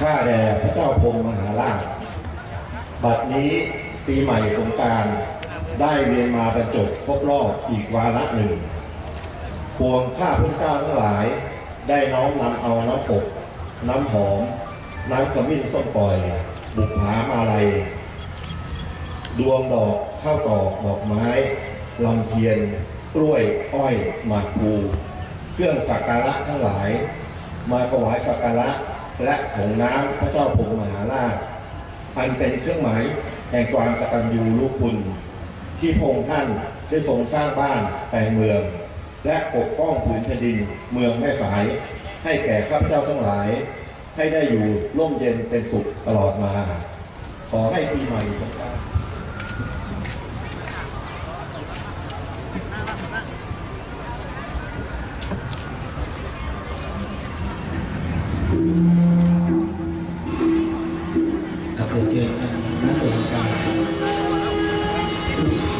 ข้าแด่พระเจ้าพรหมมหาราช บัดนี้ปีใหม่สงการได้เรียนมาบรรจบครบรอบอีกวาระหนึ่ง พวงข้าพุทธเจ้าทั้งหลาย ได้น้อมนำเอาน้ำปก น้ำหอม น้ำขมิ้นส้มปล่อย บุกผามาลัย ดวงดอกข้าวตอกดอกไม้ลำเทียน กล้วย อ้อย หมากพลูเครื่องสักการะทั้งหลาย มาถวายสักการะ และของน้ำพระเจ้าพงมมหาราช อันเป็นเครื่องหมายแห่งความกตัญญูรู้คุณ ที่พระองค์ท่านได้ทรงสร้างบ้านแปลงเมือง และปกป้องผืนแผ่นดินเมืองแม่สาย ให้แก่ข้าพเจ้าทั้งหลาย ให้ได้อยู่ร่มเย็นเป็นสุขตลอดมา ขอให้ปีใหม่ทุกราน ต์ครับเรียนเชิญนักเ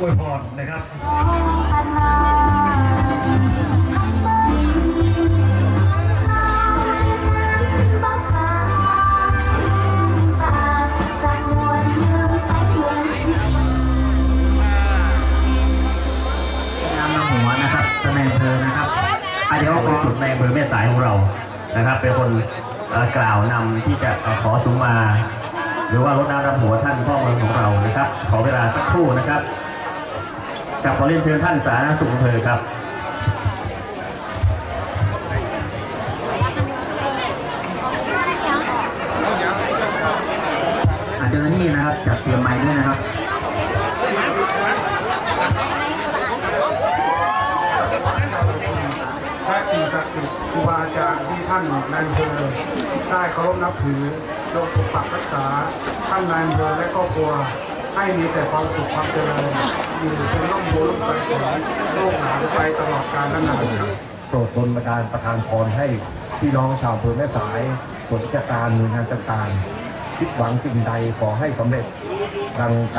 อรำอวยพรนะครับนำนำหัวนะครับท่านนายอำเภอนะครับอาเดี๋ยวขอสุดในอำเภอแม่สายของเรานะครับ เป็นคนเอ่อกล่าวนำที่จะเอ่อขอสุมาหรือว่ารถน้ำดำหัวท่านพ่อเมืองของเรานะครับ ขอเวลาสักครู่นะครับ กับขอเรียนเชิญท่านสาธารณสุขอำเภอครับอาเจ้าหน้าที่นะครับจัดเตรียมไม้ด้วยนะครับและสิ่งศักดิ์สิทธิ์ครูบาอาจารย์ที่ท่านนายอำเภอได้เคารพนับถือโดยปกปักรักษาท่านนายอำเภอและครอบครัว ให้มีแต่ความสุขความเจริญอยู่เป็นร่มโพล่มใสของโลกหลาไปตลอดกาลนานครับโปรดดลบันดาลประทานพรให้พี่น้องชาวอำเภอแม่สายส่วนราชการหน่วยงานต่างๆคิดหวังสิ่งใดขอให้สำเร็จดังใจ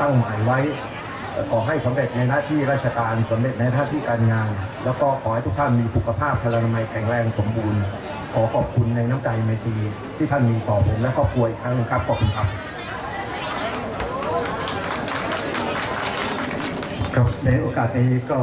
ตั้งหมายไว้ ขอให้สำเร็จในหน้าที่ราชการสำเร็จในหน้าที่การงาน แล้วก็ขอให้ทุกท่านมีสุขภาพพลานามัยแข็งแรงสมบูรณ์ ขอขอบคุณในน้ำใจไมตรีที่ท่านมีต่อผมและครอบครัวอีกครั้งครับขอบคุณครับ ครับในโอกาสนี้ก็